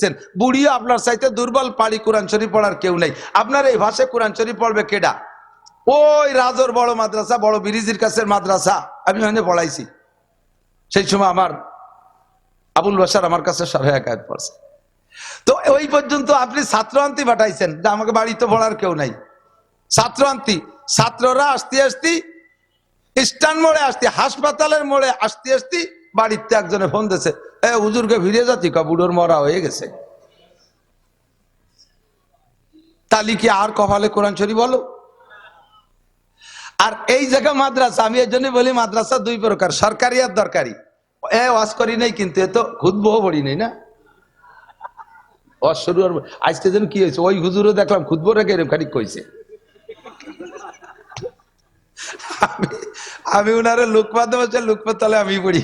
দিচ্ছেন বুড়িও আপনার চাইতে দুর্বল পাড়ি কোরআন শরীফ পড়ার কেউ নেই। আপনার এই ভাষায় কোরআন শরীফ পড়বে কেডা? ওই রাজর বড় মাদ্রাসা, বড় বিরিজির কাছের মাদ্রাসা। আমি ওখানে পড়াইছি। সেই সময় আমার আবুল বাসার আমার কাছে সবাই একায়ত পড়ছে। তো ওই পর্যন্ত আপনি ছাত্রান্তি পাঠাইছেন, যে আমাকে বাড়িতে পড়ার কেউ নাই। ছাত্রান্তি ছাত্ররা আসতে আসতে স্টান মোড়ে আসতে, হাসপাতালের মোড়ে আসতে আসতে বাড়িতে একজনে ফোন দিয়েছে এ, হুজুরকে ফিরে যাচ্ছি কা বুড়োর মরা হয়ে গেছে। তালি কি আর কপালে কোরআন শরীফ বলো? আর এই জায়গা মাদ্রাসা, আমি এই জন্য বলি মাদ্রাসা দুই প্রকার, সরকারি আর দরকারি। এ, ওয়াজ করি নাই কিন্তু এ তো খুদবহ পড়ি নাই না। ওয়াজ আর আজকে যেন কি হয়েছে, ওই হুজুরও দেখলাম খুদবো রেখে এরকম খানিক কইছে। আমি উনারে লুকপাত বলছে লুকপাত তাহলে আমি পড়ে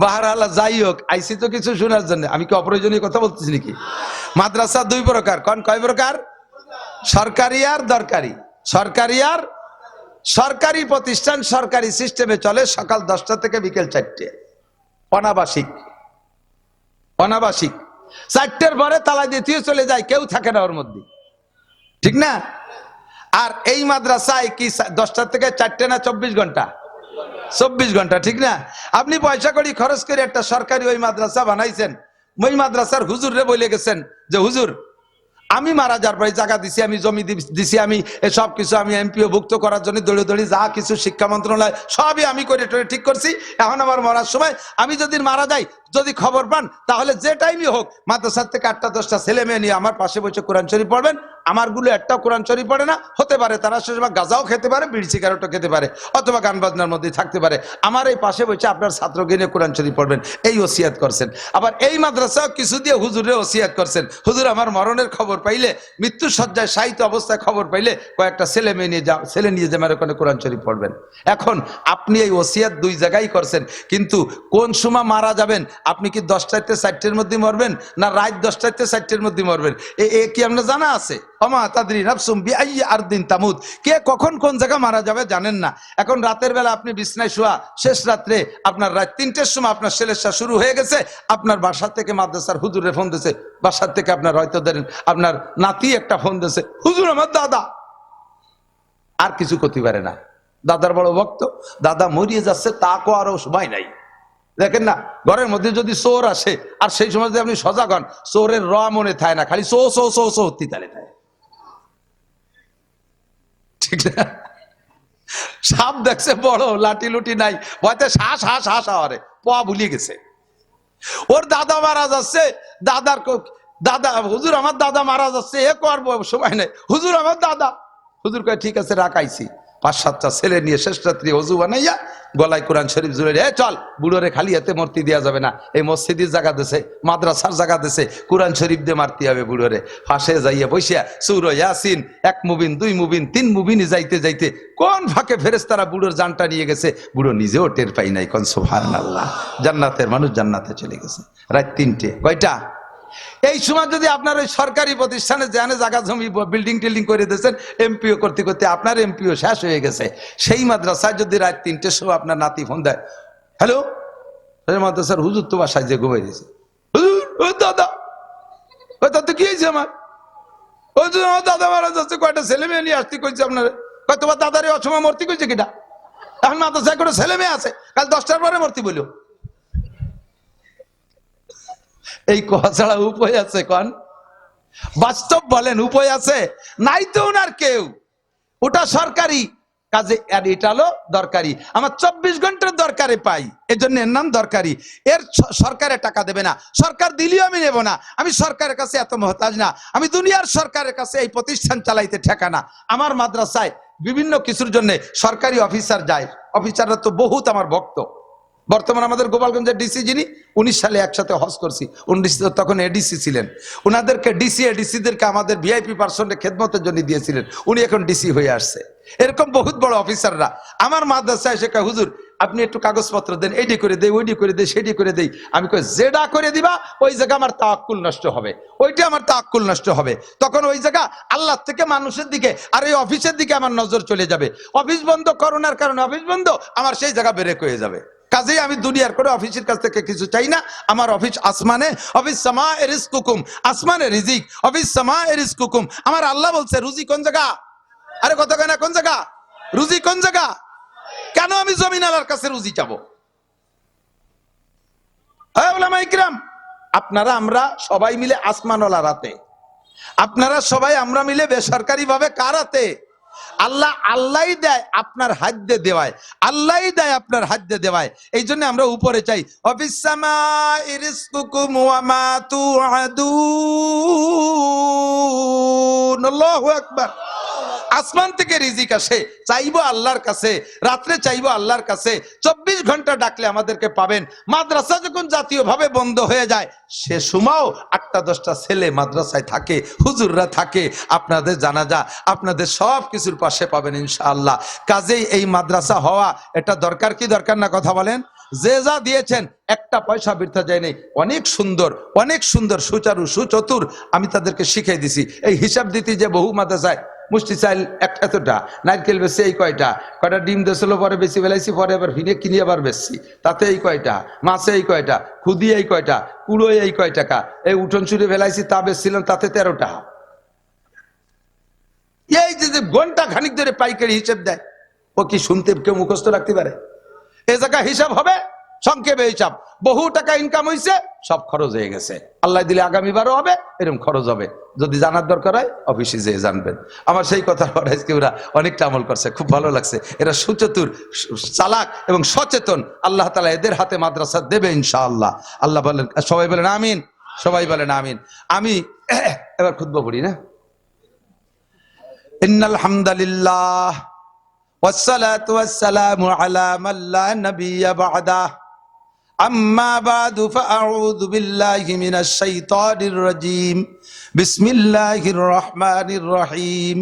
বাহারাল্লাহ, যাই হোক, আইসি তো কিছু শোনার জন্য। আমি কি অপ্রয়োজনীয় কথা বলতেছি নাকি? মাদ্রাসা দুই প্রকার। কোন, কয় প্রকার? সরকারি আর দরকারি। সরকারি আর সরকারি প্রতিষ্ঠান সরকারি সিস্টেমে চলে সকাল দশটা থেকে বিকেল চারটে। অনাবাসিক। অনাবাসিক। চারটের পরে তালা দ্বিতীয় চলে যায়, কেউ থাকে না ওর মধ্যে। ঠিক না? আর এই মাদ্রাসায় কি দশটা থেকে চারটে না চব্বিশ ঘণ্টা? চব্বিশ ঘণ্টা, ঠিক না? আপনি পয়সা করি খরচ করে একটা সরকারি ওই মাদ্রাসা বানাইছেন। ওই মাদ্রাসার হুজুরে বলে গেছেন যে, হুজুর, আমি মারা যাওয়ার পরে জায়গা দিছি, আমি জমি দিছি, আমি সব কিছু আমি এমপিও ভুক্ত করার জন্য দৌড়ে দৌড়ি যা কিছু শিক্ষা মন্ত্রণালয়, সবই আমি করে টরে ঠিক করছি। এখন আমার মরার সময়, আমি যদি মারা যাই, যদি খবর পান, তাহলে যে টাইমই হোক, মাদ্রাসার থেকে আটটা দশটা ছেলে মেয়ে নিয়ে আমার পাশে বসে কোরআন শরীফ পড়বেন আমারগুলো একটা কোরআন শরীফ পড়ে না, হতে পারে তারা সময় গাঁজাও খেতে পারে, বিড়ি সিগারেটও খেতে পারে, অথবা গান বাজনার মধ্যে থাকতে পারে। আমার এই পাশে বসে আপনার ছাত্রকে নিয়ে কোরআন শরীফ পড়বেন, এই ওসিয়াত করছেন। আবার এই মাদ্রাসাও কিছু দিয়ে হুজুরে ওসিয়াত করছেন। হুজুর, আমার মরণের খবর পাইলে মৃত্যু সজ্জায় সাহিত্য অবস্থায় খবর পাইলে, কয়েকটা ছেলে মেয়ে নিয়ে যা, ছেলে নিয়ে যে ওখানে কোরআন শরীফ পড়বেন। এখন আপনি এই ওসিয়াত দুই জায়গায় করছেন, কিন্তু কোন সময় মারা যাবেন? আপনি কি দশটাতে চারটের মধ্যে মরবেন, না রাত দশটাতে চারটের মধ্যে মরবেন? এ কি আপনার জানা আছে? অমা তাদরি নাফসুম বিআই আর দিন তামুদ। কে কখন কোন জায়গা মারা যাবে জানেন না। এখন রাতের বেলা আপনি বিছনায় শোয়া, শেষ রাত্রে আপনার রাত তিনটের সময় আপনার সেলেসা শুরু হয়ে গেছে, আপনার বাসা থেকে মাদ্রাসার হুজুরে ফোন দিয়েছে, বাসার থেকে আপনার হয়তো ধরেন আপনার নাতি একটা ফোন দিয়েছে, হুজুর আমার দাদা। আর কিছু করতে পারে না। দাদার বড় ভক্ত, দাদা মরিয়ে যাচ্ছে তা কো আরও সময় নাই। দেখেন না, ঘরের মধ্যে যদি চোর আসে, আর সেই সময় যদি আপনি সজাগ হন, চোরের র মনে থাকে না, খালি সো সো সো সো তিতালে থাকে ঠিক না? সাপ দেখছে বড়, লাঠি লুটি নাই। ভয়তে শ্বাস হাস হাস আওয়ারে পা ভুলিয়ে গেছে। ওর দাদা মারা যাচ্ছে, দাদার ক- দাদা, হুজুর আমার দাদা মারা যাচ্ছে, এ করব, সময় নেই। হুজুর আমার দাদা। হুজুর কয়, ঠিক আছে, রাখাইছি। পাঁচ সাতটা ছেলে নিয়ে শেষ রাত্রি অজু বানাইয়া গলায় কোরআন শরীফ জুড়ে এ চল, বুড়োরে খালি এতে মূর্তি দেওয়া যাবে না। এই মসজিদের জায়গা দেশে, মাদ্রাসার জায়গা দেশে কোরআন শরীফ দিয়ে মারতে হবে বুড়োরে। ফাঁসে যাইয়া বসিয়া সুর ইয়াসিন, এক মুবিন, দুই মুবিন, তিন মুবিন যাইতে যাইতে কোন ফাঁকে ফেরেস্তারা বুড়োর জানটা নিয়ে গেছে? বুড়ো নিজেও টের পাই নাই কোন সোহান আল্লাহ জান্নাতের মানুষ জান্নাতে চলে গেছে। রাত তিনটে, কয়টা? এই সময় যদি আপনার ওই সরকারি প্রতিষ্ঠানে যেখানে জায়গা জমি বিল্ডিং টিল্ডিং করে দিয়েছেন এমপিও করতে করতে আপনার এমপিও শেষ হয়ে গেছে। সেই মাদ্রাসায় যদি রাত তিনটের সময় আপনার নাতি ফোন দেয়, হ্যালো মাদ্রাসার হুজুর তো বাসায় যে ঘুমাই দিয়েছে। ও দাদা ও কি হয়েছে আমার? যে দাদা ছেলে মেয়ে নিয়ে আসতে আপনার? তোমার এখন আছে, কাল দশটার পরে মূর্তি বলল। এই কথা ছাড়া উপায় আছে কন? বাস্তব বলেন, উপায় আছে? নাই তো ওনার কেউ। ওটা সরকারি, কাজে আর দরকারি। আমার চব্বিশ ঘণ্টার দরকারে পাই এর জন্য এর নাম দরকারি। এর সরকারে টাকা দেবে না। সরকার দিলেও আমি নেব না। আমি সরকারের কাছে এত মহতাজ না। আমি দুনিয়ার সরকারের কাছে এই প্রতিষ্ঠান চালাইতে ঠেকা না। আমার মাদ্রাসায় বিভিন্ন কিছুর জন্য সরকারি অফিসার যায়। অফিসাররা তো বহুত আমার ভক্ত। বর্তমান আমাদের গোপালগঞ্জের ডিসি যিনি উনিশ সালে একসাথে হজ করছি। উনিশ তখন এডিসি ছিলেন। ওনাদেরকে ডিসি এডিসিদেরকে আমাদের ভিআইপি পার্সনের খেদমতের জন্য দিয়েছিলেন। উনি এখন ডিসি হয়ে আসছে। এরকম বহুত বড় অফিসাররা। আমার মাদ্রাসায় এসে হুজুর, আপনি একটু কাগজপত্র দেন এইটি করে দেই ওইটি করে দেই সেটি করে দেই। আমি কই যেটা করে দিবা, ওই জায়গা আমার তাক্কুল নষ্ট হবে। ওইটা আমার তাক্কুল নষ্ট হবে। তখন ওই জায়গা আল্লাহ থেকে মানুষের দিকে আর এই অফিসের দিকে আমার নজর চলে যাবে। অফিস বন্ধ, করোনার কারণে অফিস বন্ধ, আমার সেই জায়গা ব্রেক হয়ে যাবে। কাজেই আমি দুনিয়ার করে অফিসের কাছ থেকে কিছু চাই না। আমার অফিস আসমানে অফিস সামা এরিস কুকুম আসমানে রিজিক অফিস সামা এরিস কুকুম আমার আল্লাহ বলছে রুজি কোন জায়গা? আরে কত কেনা কোন জায়গা? রুজি কোন জায়গা? কেন আমি জমিন আলার কাছে রুজি ইকরাম, আপনারা আমরা সবাই মিলে আসমানওয়ালা রাতে। আপনারা সবাই আমরা মিলে বেসরকারি ভাবে কারাতে আল্লাহ আল্লাহ দেয় আপনার হাদ্যে দেওয়ায় আল্লাহ দেয় আপনার হাদ্যে দেওয়ায়। এই জন্য আমরা উপরে চাই অফিসামা ইরিসকুকুম আসমান থেকে রিজিক আসে, চাইব আল্লাহর কাছে, রাত্রে চাইব আল্লাহর কাছে, চব্বিশ ঘণ্টা ডাকলে আমাদেরকে পাবেন। মাদ্রাসা যখন জাতীয় ভাবে বন্ধ হয়ে যায়, সে সময়ও আটটা, দশটা ছেলে মাদ্রাসায় থাকে, হুজুররা থাকে, আপনাদের জানাজা, আপনাদের সব কিছুর পাশে পাবেন ইনশাআল্লাহ। কাজেই এই মাদ্রাসা হওয়া, এটা দরকার কি দরকার না কথা বলেন? যে যা দিয়েছেন, একটা পয়সা বৃথা যায়নি। অনেক সুন্দর অনেক সুন্দর, সুচারু, সুচতুর আমি তাদেরকে শিখিয়ে দিছি। এই হিসাব দিতে যে বহু মাদ্রাসায় মুষ্টি চাইল এক, এতটা। নারকেল বেশি, এই কয়টা? কয়টা ডিম দেছিল পরে বেশি বেলাইছি পরে আবার ভিনে কিনে আবার বেশছি তাতে এই কয়টা? মাছে এই কয়টা? খুদি এই কয়টা? কুড়ো এই কয় টাকা এই উঠন চুরি ফেলাইছি, তা বেচছিলাম, তাতে তেরোটা। এই যে যে ঘণ্টা খানিক ধরে পাইকারি হিসেব দেয়, ও কি শুনতে কেউ মুখস্থ রাখতে পারে? এ জায়গা হিসাব হবে, সংক্ষেপে হিসাব। বহু টাকা ইনকাম হয়েছে সব খরচ হয়ে গেছে। আল্লাহ দিলে আগামীবারও হবে, এরকম খরচ হবে। যদি জানার দরকার হয় অফিসে যেয়ে জানবেন আমার সেই কথা আজকে ওরা অনেকটা আমল করছে খুব ভালো লাগছে এরা সুচতুর সু- চালাক এবং সচেতন আল্লাহ তালা এদের হাতে মাদ্রাসা দেবে ইনশাআল্লাহ আল্লাহ বলেন সবাই বলেন আমিন সবাই বলেন আমিন আমি এবার খুদ্ পড়ি না ইন্নাল হামদালিল্লাহ والصلاة والسلام على من لا نبي بعده أما بعد فأعوذ بالله من الشيطان الرجيم بسم الله الرحمن الرحيم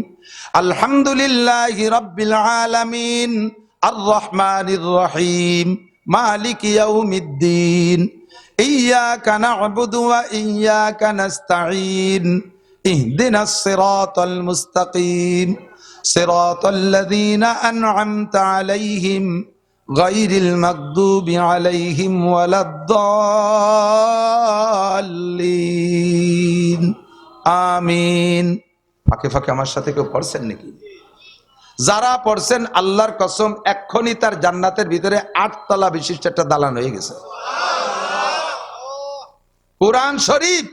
الحمد لله رب العالمين الرحمن الرحيم مالك يوم الدين إياك نعبد وإياك نستعين اهدنا الصراط المستقيم صراط الذين أنعمت عليهم غير المغضوب عليهم ولا الضالين আমিন ফাঁকে ফাঁকে আমার সাথে কেউ পড়ছেন নাকি যারা পড়ছেন আল্লাহর কসম এক্ষুনি তার জান্নাতের ভিতরে আটতলা বিশিষ্ট একটা দালান হয়ে গেছে কোরআন শরীফ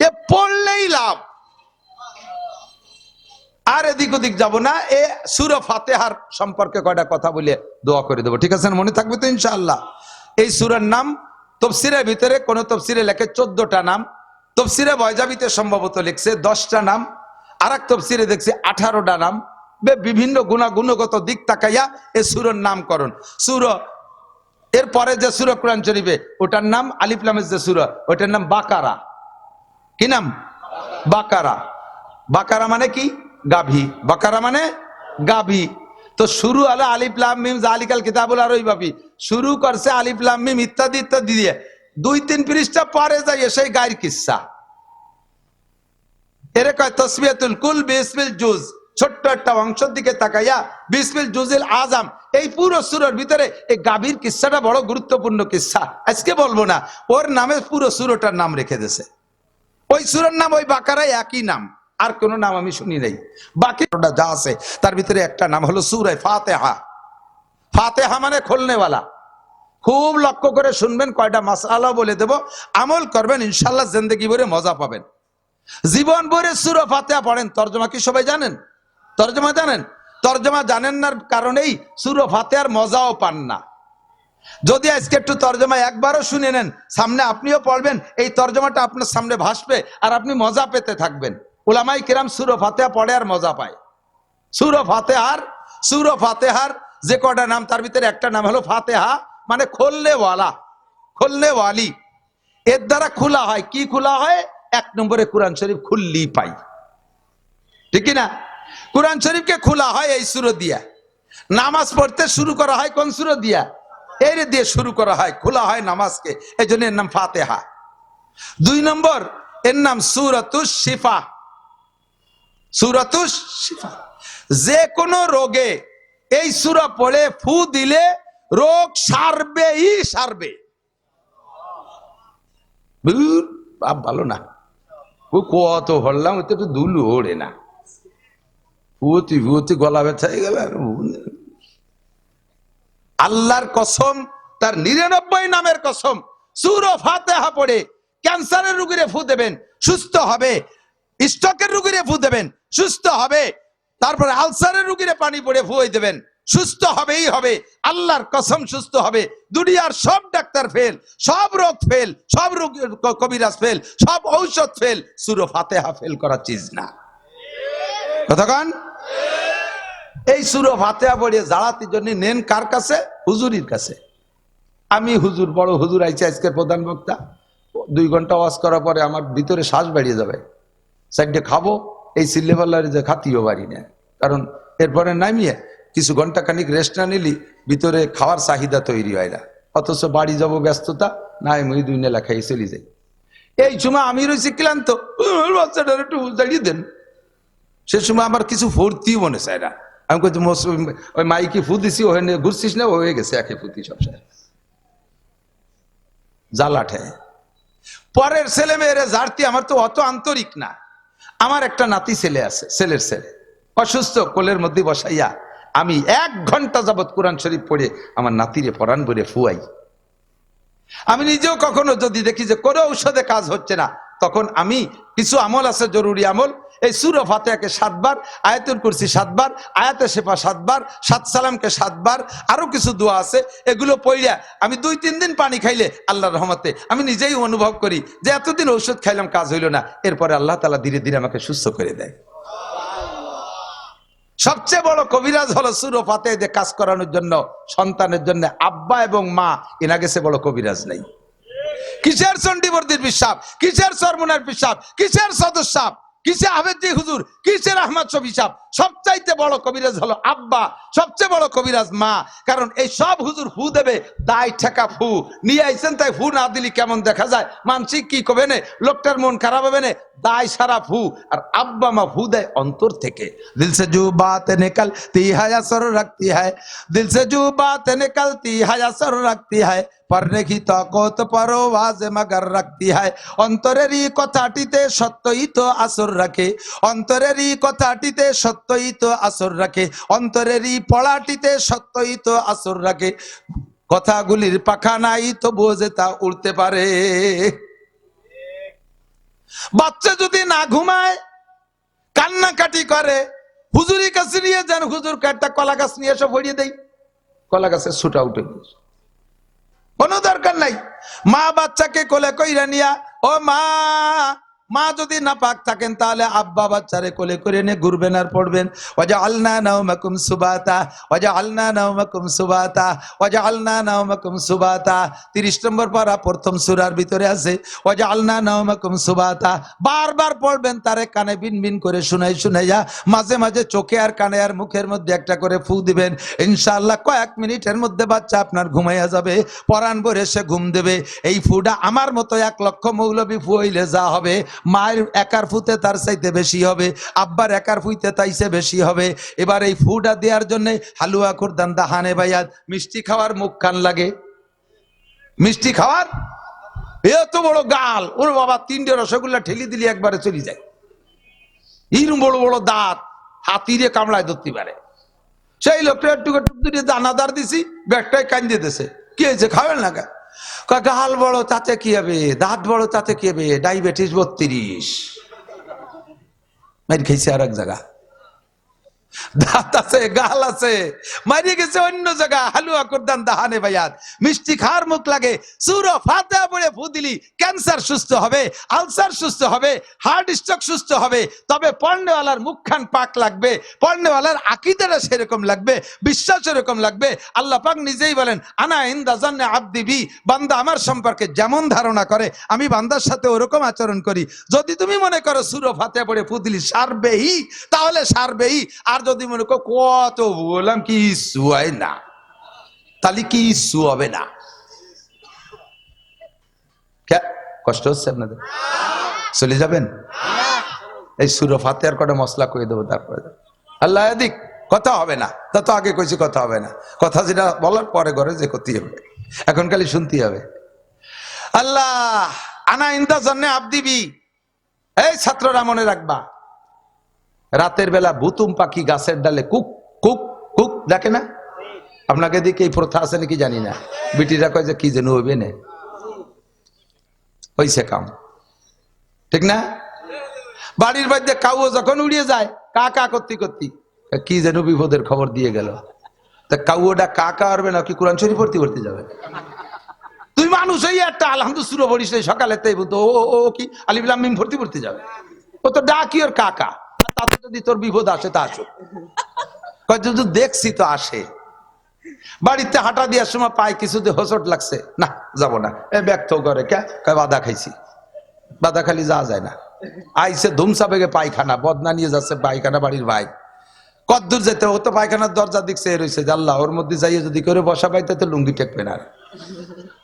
এ পড়লেই লাভ আর এদিক ওদিক যাব না, এ সুর ফাতেহার সম্পর্কে কয়টা কথা বলে দোয়া করে দেবো। ঠিক আছে মনে থাকবে তো ইনশাআল্লাহ। এই সুরের নাম তফসিরের ভিতরে কোন তফসিরে লেখে চোদ্দটা নাম। তফসিরে বয়জাবিতে সম্ভবত লিখছে দশটা নাম। আর এক তফসিরে দেখছি আঠারোটা নাম। বিভিন্ন গুণা গুণগত দিক তাকাইয়া এ সুরের নামকরণ। সুর, এরপরে যে সুর কোরআন শরীফে, ওটার নাম আলিফলামের যে সুর, ওটার নাম বাকারা। কি নাম? বাকারা। বাকারা মানে কি? গাভী। বাকারা মানে গাভী। তো শুরু হলো আলিফ লাম মিম, জালিকাল কিতাবুল আর ওই ভাবি শুরু করছে আলিফ লাম মিম, ইত্যাদি ইত্যাদি দিয়ে। দুই তিন পৃষ্ঠা পরে যাই সেই গায়ের কিসা। এরে কয় তসবিয়াতুল কুল বিসমিল জুজ। ছোট্ট একটা অংশের দিকে তাকাইয়া বিসমিল জুজিল আজম। এই পুরো সুরের ভিতরে এই গাভীর কিস্সাটা বড় গুরুত্বপূর্ণ কিস্সা। আজকে বলব না, ওর নামে পুরো সুরটার নাম রেখে দিয়েছে। ওই সুরের নাম ওই বাকারাই একই নাম। আর কোনো নাম আমি শুনি নাই। বাকি যা আছে, তার ভিতরে একটা নাম হলো সুরায় ফাতেহা। ফাতেহা মানে খোলনেওয়ালা। খুব লক্ষ্য করে শুনবেন, কয়টা মাসালা বলে দেব। আমল করবেন ইনশাল্লাহ জিন্দগি ভরে মজা পাবেন। জীবন ভরে সুর ফাতেহা পড়েন, তর্জমা কি সবাই জানেন? তর্জমা জানেন? তর্জমা জানেন না কারণেই সুর ফাতেহার মজাও পান না। যদি আজকে একটু তর্জমা একবারও শুনে নেন, সামনে আপনিও পড়বেন, এই তর্জমাটা আপনার সামনে ভাসবে আর আপনি মজা পেতে থাকবেন। ওলামাই কিরাম সুর ফাতেহা পড়ে আর মজা পায়। সুর ফাতেহার সুর ফাতেহার যে কটা নাম, তার ভিতরে একটা নাম হলো ফাতেহা মানে খোলনেওয়ালা খোলনেওয়ালি এর দ্বারা খোলা হয়। কি খোলা হয়? এক নম্বরে কোরআন শরীফ খুললি পাই। ঠিক না কোরআন শরীফকে খোলা হয় এই সুর দিয়া। নামাজ পড়তে শুরু করা হয় কোন সুর দিয়া? এর দিয়ে শুরু করা হয়, খোলা হয় নামাজকে। এই জন্য এর নাম ফাতেহা। দুই নম্বর, এর নাম সুরতুস শিফা। সুরতুস যে কোনো রোগে এই সুরা পড়ে ফু দিলে রোগ সারবেই সারবে। ভালো না। ও কত হরলাম, ওতে তো দুলু ওড়ে না। ভুয়তি গলা ব্যথা গেল আল্লাহর কসম, তার নিরানব্বই নামের কসম, সুর ফাতেহা পড়ে ক্যান্সারের রুগীরে ফু দেবেন, সুস্থ হবে। স্ট্রোকের রুগীরে ফু দেবেন, সুস্থ হবে। তারপরে আলসারের রুগীরে পানি পড়ে ফুয়ে দেবেন, সুস্থ হবেই হবে। আল্লাহর কসম সুস্থ হবে। দুনিয়ার সব ডাক্তার ফেল সব রোগ ফেল সব রোগ কবিরাজ ফেল সব ঔষধ ফেল সুর ও ফাতেহা ফেল করা চিজ না। কতক্ষণ এই সুর ফাতেহা পড়িয়ে জাড়াতির জন্য নেন কার কাছে? হুজুরির কাছে। আমি হুজুর, বড় হুজুর আইছি আজকের প্রধান বক্তা। দুই ঘণ্টা ওয়াজ করার পরে আমার ভিতরে শ্বাস বেরিয়ে যাবে। সাইডে খাব, এই সিল্লেপাল্লার যে খাতিও পারি না। কারণ এরপরে নামিয়ে কিছু ঘণ্টা খানিক রেস্ট না নিলি, ভিতরে খাওয়ার চাহিদা তৈরি হয় না। অথচ বাড়ি যাব ব্যস্ততা, না আমি দুই নেলা খাই চলে যাই। এই সময় আমি রয়েছি ক্লান্ত। বাচ্চাটার একটু দাঁড়িয়ে দেন। সে সময় আমার কিছু ফুর্তিও মনে চায় না। আমি মোস- ওই মাইকে ফু দিছি ওখানে ঘুরছিস না? হয়ে গেছে একে ফুতি সব শেষ। জ্বালাঠে। পরের ছেলে মেয়েরা জারতি আমার তো অত আন্তরিক না। আমার একটা নাতি ছেলে আছে, ছেলের ছেলে। অসুস্থ, কোলের মধ্যে বসাইয়া আমি এক ঘণ্টা যাবৎ কোরআন শরীফ পড়ে আমার নাতিরে পরাণ বলে ফুয়াই। আমি নিজেও কখনো যদি দেখি যে কোনো ঔষধে কাজ হচ্ছে না, তখন আমি কিছু আমল আছে, জরুরি আমল এই সুর ফাতেহাকে সাতবার, আয়াতুল কুরসি সাতবার, আয়াতে শেফা সাতবার, সাত সালামকে সাতবার, আরও কিছু দোয়া আছে, এগুলো পড়িয়া আমি দুই, তিন দিন পানি খাইলে আল্লাহর রহমতে আমি নিজেই অনুভব করি যে এতদিন ঔষধ খাইলাম, কাজ হইল না। এরপরে আল্লাহ তালা ধীরে ধীরে আমাকে সুস্থ করে দেয়। সবচেয়ে বড় কবিরাজ হলো সুর ও ফাতে যে কাজ করানোর জন্য, সন্তানের জন্য আব্বা এবং মা এনা গেছে বড় কবিরাজ নাই। কিসের চণ্ডীবর্দির বিশ্বাস কিসের সরমুনার বিশ্বাস কিসের সদস্যাপ কিসে আবেদি হুজুর? কিসের আহমদ সব সাহ সবচাইতে বড় কবিরাজ হলো আব্বা, সবচেয়ে বড় কবিরাজ মা। কারণ এই সব হুজুর ফু দেবে দায় ঠেকা ফু। নিয়ে আইছেন, তাই ফু না দিলি কেমন দেখা যায়? মানসি কি কবে নে? লোকটার মন খারাপ হবে নে? দায় সারা ফু। আর আব্বা মা ফু দেয় অন্তর থেকে। দিলসে জু বাত তি হায় সর রাখতি হায়। দিলসে জু বাত তি হায় সর রাখতি হায়। পরনে কি তাকত পরওয়াজে মগর রাখতি হায়। অন্তরেরই কথাটিতে সত্যই তো আসর রাখে। অন্তরেরই কথাটিতে সত্য সত্যই তো আসর রাখে। অন্তরেরই পড়াটিতে সত্যই তো আসর রাখে। কথাগুলির পাখা নাই তো বোঝে তা উড়তে পারে। বাচ্চা যদি না ঘুমায়, কান্নাকাটি করে, হুজুরি কাছে নিয়ে যান, হুজুর একটা কলা গাছ নিয়ে এসে ভরিয়ে দেয় কলা গাছের ছুটা উঠে কোনো দরকার নাই। মা বাচ্চাকে কোলে কইরা নিয়া, ও মা মা যদি না পাক থাকেন, তাহলে আব্বা বাচ্চারে কোলে করে নিয়ে ঘুরবেন আর পড়বেন। ওয়াজা আলনা নাওমাকুম সুবাতা ওজা আলনা নাওমাকুম সুবাতা ওজা আলনা নাওমাকুম সুবাতা। তিরিশ নম্বর পারা প্রথম সুরার ভিতরে আছে ওয়াজা আলনা নাওমাকুম সুবাতা। বারবার পড়বেন, তারে কানে বিন বিন করে শুনাই শুনাইয়া মাঝে মাঝে চোখে আর কানে আর মুখের মধ্যে একটা করে ফু দিবেন। ইনশাআল্লাহ কয়েক মিনিটের মধ্যে বাচ্চা আপনার ঘুমাইয়া যাবে, পরাণ ভরে সে ঘুম দেবে। এই ফুটা আমার মতো এক লক্ষ মৌলবী ফু হইলে যা হবে মায়ের একার ফুতে তার চাইতে বেশি হবে আব্বার একার ফুইতে তাইছে বেশি হবে। এবার এই ফুটা দেওয়ার জন্য হালুয়া খুরদান দাহানে বাইয়াত মিষ্টি খাওয়ার মুখ খান লাগে। মিষ্টি খাওয়ার? এত বড় গাল। ওর বাবা তিনটে রসগোল্লা ঠেলি দিলি একবারে চলে যায়। এইরকম বড় বড় দাঁত হাতিরে কামড়ায় ধরতে পারে। সেই লোকটা একটু দানাদার দিছি ব্যাগটাই কান্দে দিছে। কি হয়েছে খাবেন না কা কয়, গাল বড়, তাতে কি হবে? দাঁত বড়, তাতে কি হবে? ডায়াবেটিস বত্রিশ। মারি খাইছে আর এক জায়গা। দাঁত আছে, গাল আছে। মারিয়ে গেছে অন্য জায়গা হালুয়া করদান দাহানে ভাইয়াত মিষ্টি খাওয়ার মুখ লাগে। সুর ফাতে পড়ে ফু দিলি, ক্যান্সার সুস্থ হবে, আলসার সুস্থ হবে, হার্ট স্ট্রোক সুস্থ হবে। তবে পর্ণেওয়ালার মুখখান পাক লাগবে পর্ণেওয়ালার আকিদারা সেরকম লাগবে, বিশ্বাস এরকম লাগবে। আল্লাহ পাক নিজেই বলেন, আনা ইন্দাজান্নে আব্দিবি বান্দা আমার সম্পর্কে যেমন ধারণা করে, আমি বান্দার সাথে ওরকম আচরণ করি। যদি তুমি মনে করো সুর ফাতে পড়ে ফু দিলি সারবেই তাহলে সারবেই আর যদি মনে করো, কত বললাম কি ইস্যু হয় না। তাহলে কি ইস্যু হবে না। কষ্ট হচ্ছে আপনাদের? চলে যাবেন? এই সুর ফাতে আর কটা মশলা করে দেবো তারপরে। আল্লাহ দিক কথা হবে না। তা তো আগে কইছি কথা হবে না। কথা যেটা বলার পরে ঘরে যে করতে হবে। এখন খালি শুনতে হবে। আল্লাহ, আনা ইন্দা জন্যে আবদিবি এই ছাত্ররা মনে রাখবা। রাতের বেলা বুতুম পাখি গাছের ডালে কুক কুক কুক ডাকে না? আপনাকে দিকে এই প্রথা আছে নাকি জানি না। বিটিরা কয় যে কি যেন হইবে না। হইছে কাম। ঠিক না? বাড়ির বাড়িতে কাউ যখন উড়িয়ে যায়, কা কা করতে করতে, কি যেন বিপদের খবর দিয়ে গেল। তা কাউটা কা কা পারবে না কি কোরআন শরীফ পড়তে পড়তে যাবে? তুই মানুষ এই একটা আলহামদু সুরো বলিস সকালে তাই বলতো ও ও কি আলিবুল আমিন ভর্তি পড়তে যাবে। ও তো ডাকি ওর কাকা তাতে যদি তোর বিপদ আসে, তা আসুক। যদি দেখছি তো আসে। বাড়িতে হাঁটা দেওয়ার সময় পায় কিছুতে হোসট লাগছে। না, যাব না। এ ব্যক্ত করে কে বাধা খাইছি। বাধা খালি যাওয়া যায় না। আইসে ধুমসা বেগে পায়খানা, বদনা নিয়ে যাচ্ছে পায়খানা বাড়ির ভাই। কদ্দূর যেতে ও তো পায়খানার দরজা দিকছে রয়েছে জাল্লা ওর মধ্যে যাইয়ে যদি করে বসা পাইতে তো লুঙ্গি টেকবে না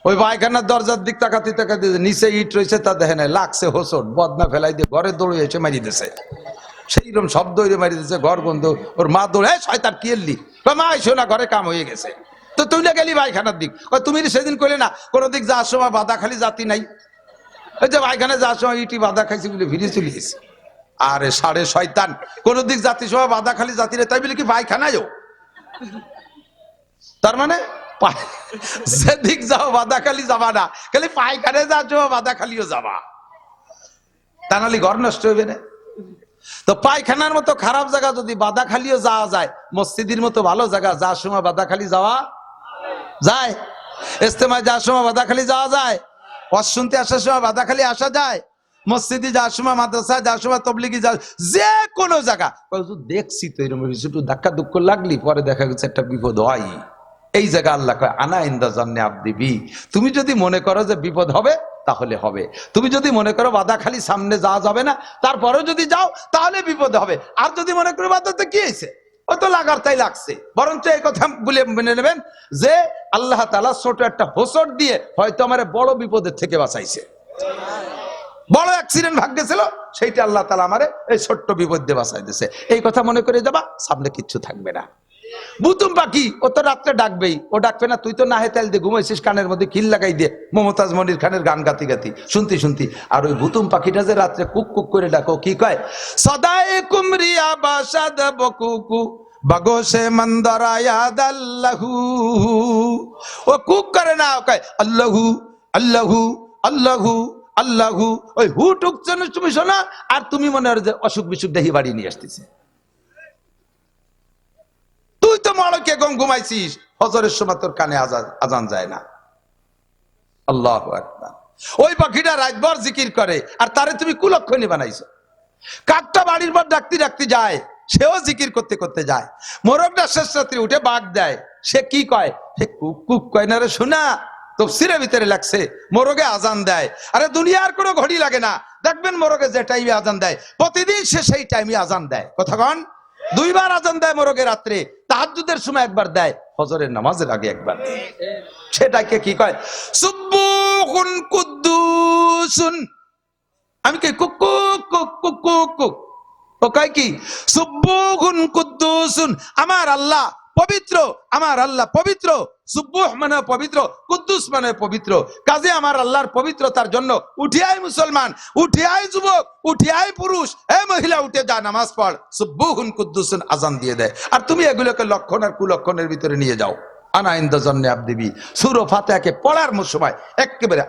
ওই পায়খানার দরজার দিক তাকাতে তাকাতে নিচে ইট রয়েছে তা দেখে নাই। লাগছে হোসট বদনা ফেলাই দিয়ে ঘরে দৌড়ে এসে মারি দিছে। সেইরকম শব্দ মারি দিছে ঘর বন্ধ। ওর মা দৌড়ে, "এই শয়তান, কি এলি? মা, আইসো না, ঘরে কাম হয়ে গেছে। তো তুই না গেলি পায়খানার দিক? তুমি সেদিন কইলে না কোনো দিক যাওয়ার সময় বাধা খালি জাতি নাই। ওই যে পায়খানা যাওয়ার সময় ইটি বাধা খাইছি বলে ফিরে চলিস আরে সাড়ে শয়তান কোন দিক জাতি সময় বাধা খালি জাতি রে, তাই বলে কি পায়খানায়ও তার মানে? যেদিক যাও বাধা খালি যাবা না, খালি পায়খানে যাচ্ছ বাধা খালিও যাবা। তা নাহলে ঘর নষ্ট হইবে না? তো পায়খানার মতো খারাপ জায়গা যদি বাধা খালিও যাওয়া যায়, মসজিদের মতো ভালো জায়গা, যার সময় বাধা খালি যাওয়া যায়? ইস্তেমায় যাওয়ার সময় বাধা খালি যাওয়া যায়? ওয়াজ শুনতে আসার সময় বাধা খালি আসা যায়? মসজিদে যাওয়ার সময়, মাদ্রাসায় যাওয়ার সময়, তবলিগি যা যে কোনো জায়গা। দেখছি তো এরকম একটু ধাক্কা দুঃখ লাগলি, পরে দেখা গেছে একটা বিপদ হয়। এই জায়গা আল্লাহ কয়, আনা ইন্দা জান্নে আবদিবি। তুমি যদি মনে করো যে বিপদ হবে তাহলে হবে। তুমি যদি মনে করো বাধা খালি সামনে যাওয়া যাবে না, তারপরেও যদি যাও, তাহলে বিপদ হবে। আর যদি মনে করো বাধা, তো কি হয়েছে? ও তো লাগার তাই লাগছে। বরঞ্চ এই কথা বলে মেনে নেবেন যে আল্লাহ তালা ছোট একটা হোসট দিয়ে হয়তো আমার বড় বিপদের থেকে বাঁচাইছে। বড় অ্যাক্সিডেন্ট ভাগ্যে ছিল, সেইটা আল্লাহ তালা আমারে এই ছোট্ট বিপদ দিয়ে বাঁচাই দিছে এই কথা মনে করে যাবা, সামনে কিচ্ছু থাকবে না। বুতুম পাখি, ও তো রাত্রে ডাকবেই। ও ডাকবে না, তুই তো না হেতাল দিয়ে ঘুমাইছিস কানের মধ্যে, খিল লাগাই দিয়ে মমতাজ মনির খানের গান গাতি গাতি। শুনতি শুনতি। আর ওই বুতুম পাখিটা যে রাত্রে কুক কুক করে ডাকো কি কয়? সদায় কুমরিয়া বাসাদ বকুকু বাগোসে মন্দরায়াদ আল্লাহু। ও কুক করে না, ও কয়, আল্লাহু আল্লাহু আল্লাহু আল্লাহু। ওই হু টুক তুমি শোনা, আর তুমি মনে হয় যে অসুখ বিসুখ দেহি বাড়ি নিয়ে আসতেছে। তো গম ঘুমাইছিস? হজরের সময় তোর কানে আজান যায় না। আল্লাহ ওই পাখিটা রাতভর জিকির করে, আর তারে তুমি কুলক্ষণী বানাইছো। কাকটা বাড়ির পর ডাকতে ডাকতে যায়, সেও জিকির করতে করতে যায়। মোরগটা শেষ রাত্রি উঠে বাঘ দেয়, সে কি কয়? সে কুক কুক কয়, না রে শোনা তফসিরের ভিতরে লাগছে, মোরগে আজান দেয়। আরে দুনিয়ার কোনো ঘড়ি লাগে না। দেখবেন মোরগে যে টাইমে আজান দেয়, প্রতিদিন সে সেই টাইমে আজান দেয়। কথা কন? দুইবার আজান দেয় মোরগে রাত্রে তাহাজুদের সময় একবার দেয় হজরের নামাজের আগে একবার। সেটাকে কি কয়? সুব্বুহুন কুদ্দুসুন। আমি কি কুক কুক কুক। ও কয় কি? সুব্বুহুন কুদ্দুসুন। আমার আল্লাহ পবিত্র, আমার আল্লাহ পবিত্র। সুব্বুহ মানে পবিত্র, কুদ্দুস মানে পবিত্র। কাজে আমার আল্লাহর পবিত্রতার জন্য উঠিয়াই মুসলমান, উঠিয়াই যুবক, উঠিয়াই পুরুষ এ মহিলা, উঠে যা, নামাজ পড়। সুব্বুহুন কুদ্দুসুন আজান দিয়ে দেয় আর তুমি এগুলোকে লক্ষণ আর কুলক্ষণের ভিতরে নিয়ে যাও। পড়ার সময় একেবারে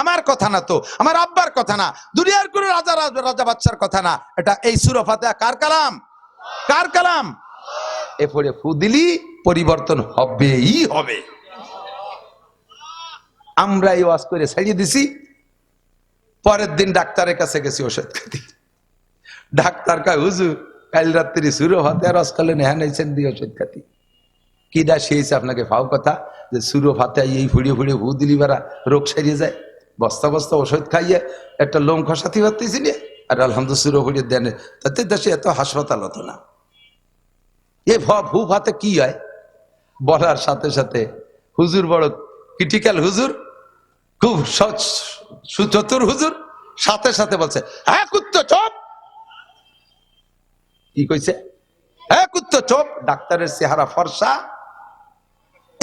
আমার কথা না তো, আমার আব্বার কথা না। দুনিয়ার রাজা রাজা বাচ্চার কথা না। এটা এই কার কালাম? কার কালাম? এ ফু দিলি পরিবর্তন হবেই হবে। আমরা এই ওয়াজ করে ছাড়িয়ে দিছি। পরের দিন ডাক্তারের কাছে গেছি ওষুধ খাতি। ডাক্তার কা হুজুর, কাল রাত্রি সুরো ফাতেহা রসকালে নেহা নেছেন দিয়ে ওষুধ খাতি। কি দা শিয়েছে আপনাকে ফাও কথা যে সুরো ফাতে এই ফুড়িয়ে ফুড়িয়ে ভু দিলি বেড়া রোগ সারিয়ে যায়। বস্তা বস্তা ওষুধ খাইয়ে একটা লোম খসাতি পারতেছি নিয়ে আর আলহামদুল সুরো ফুড়িয়ে দেন। তাতে দেশে এত হাসপাতাল হতো না। এ ভ- ভূ ফাতে কি হয়? বলার সাথে সাথে হুজুর বড় ক্রিটিক্যাল হুজুর, খুব সচ- সুচতুর হুজুর, সাথে সাথে বলছে হ্যাঁ কুত্ত চপ। কি কইছে? হ্যাঁ কুত্তো চোপ। ডাক্তারের চেহারা ফর্সা।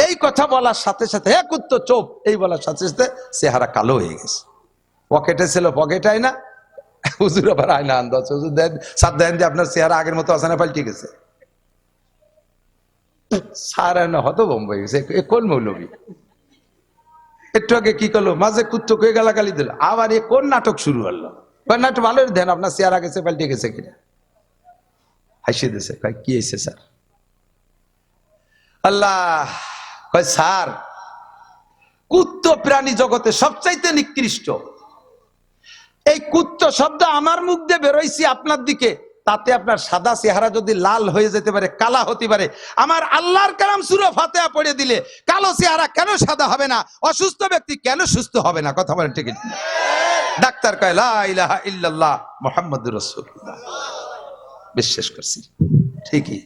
এই কথা বলার সাথে সাথে হ্যাঁ কুত্তো চোপ। এই বলার সাথে সাথে চেহারা কালো হয়ে গেছে। পকেটে ছিল পকেটাই না হুজুর আবার আয়না আন্দ হুজুর দেন সাত দেন যে আপনার চেহারা আগের মতো আসানা পাল্টে গেছে। স্যার না হত বোম্বাই গেছে। এ কোন মৌলবী? একটু আগে কি করল? মাঝে কুত্তো কে গালাগালি দিল। আবার এ কোন নাটক শুরু হলো? কয় নাটক ভালোই দেন, আপনার চেহারা গেছে, পাল্টে গেছে কিনা? হাসিয়ে কয়, কি হয়েছে স্যার? আল্লাহ, কয়, স্যার, কুত্ত প্রাণী জগতে সবচাইতে নিকৃষ্ট। এই কুত্ত শব্দ আমার মুখ দিয়ে বেরোইছি আপনার দিকে। তাতে আপনার সাদা চেহারা যদি লাল হয়ে যেতে পারে, কালা হতে পারে, আমার আল্লাহর কালাম সুরো ফাতেহা পড়ে দিলে কালো চেহারা কেন সাদা হবে না? অসুস্থ ব্যক্তি কেন সুস্থ হবে না? কথা বলেন ঠিক আছে? ডাক্তার কয় মুহাম্মাদুর রাসূলুল্লাহ। বিশ্বাস করছি। ঠিকই।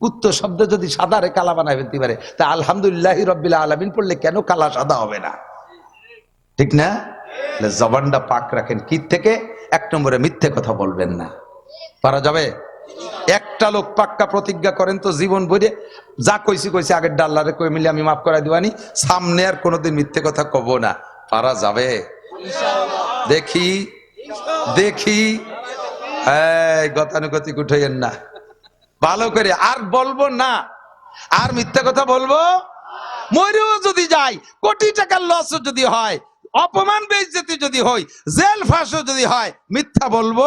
কুত্ত শব্দ যদি সাদা রে কালা বানায় ফেলতে পারে, তা আলহামদুলিল্লাহ রব্বিল আলামিন পড়লে কেন কালা সাদা হবে না? ঠিক না? জবানটা পাক রাখেন। কি থেকে? এক নম্বরে মিথ্যে কথা বলবেন না। পারা যাবে? একটা লোক পাক্কা প্রতিজ্ঞা করেন তো জীবন ভরে, যা কইছি কইছি আগের ডাল্লারে কই মিলে আমি মাফ করাই দিবানি, সামনে আর কোনোদিন মিথ্যে কথা কব না। পারা যাবে? দেখি দেখি। গতানুগতিক উঠাইয়েন না। ভালো করে, আর বলব না। আর মিথ্যা কথা বলব? মরেও যদি যাই, কোটি টাকার লস যদি হয় অপমান বেইজ্জতি যদি হয় জেল ফাঁসও যদি হয়, মিথ্যা বলব?